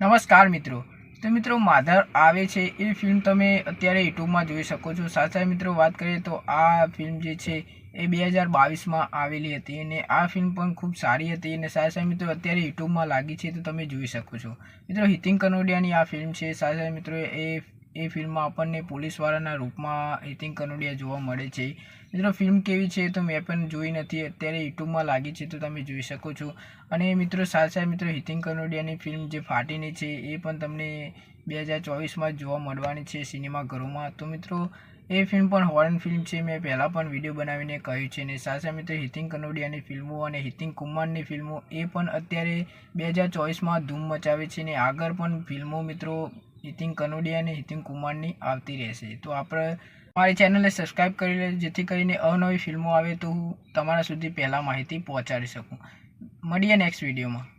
નમસ્કાર મિત્રો. તો મિત્રો, માધર આવે છે એ ફિલ્મ તમે અત્યારે યુટ્યુબમાં જોઈ શકો છો. સાથે મિત્રો, વાત કરીએ તો આ ફિલ્મ જે છે એ બે હજાર બાવીસમાં આવેલી હતી અને આ ફિલ્મ પણ ખૂબ સારી હતી અને સાથે મિત્રો, અત્યારે યુટ્યુબમાં લાગી છે તો તમે જોઈ શકો છો. મિત્રો હિતિન કનોડિયાની આ ફિલ્મ છે. સાથે મિત્રો, એ એ ફિલ્મમાં આપણને પોલીસવાળાના રૂપમાં હિતિન કનોડિયા જોવા મળે છે. મિત્રો, ફિલ્મ કેવી છે તો મેં પણ જોઈ નથી. અત્યારે યુટ્યુબમાં લાગી છે તો તમે જોઈ શકો છો. અને મિત્રો, સાથે મિત્રો, હિતિન કનોડિયાની ફિલ્મ જે ફાટીની છે એ પણ તમને બે હજાર ચોવીસમાં જોવા મળવાની છે સિનેમાઘરોમાં તો મિત્રો, એ ફિલ્મ પણ હોરન ફિલ્મ છે. મેં પહેલાં પણ વીડિયો બનાવીને કહ્યું છે. સાથે સાથે મિત્રો, હિતિન કનોડિયાની ફિલ્મો અને હિતિન કુમારની ફિલ્મો એ પણ અત્યારે બે હજાર ચોવીસમાં ધૂમ મચાવે છે. અને આગળ પણ ફિલ્મો મિત્રો હિતિન કનોડિયા અને નીતિન કુમારની આવતી રહેશે. તો આપણે મારી ચેનલને સબસ્ક્રાઈબ કરી લેજો, જેથી કરીને અવનવી ફિલ્મો આવે તો હું તમારા સુધી પહેલાં માહિતી પહોંચાડી શકું. મળીએ નેક્સ્ટ વિડીયોમાં.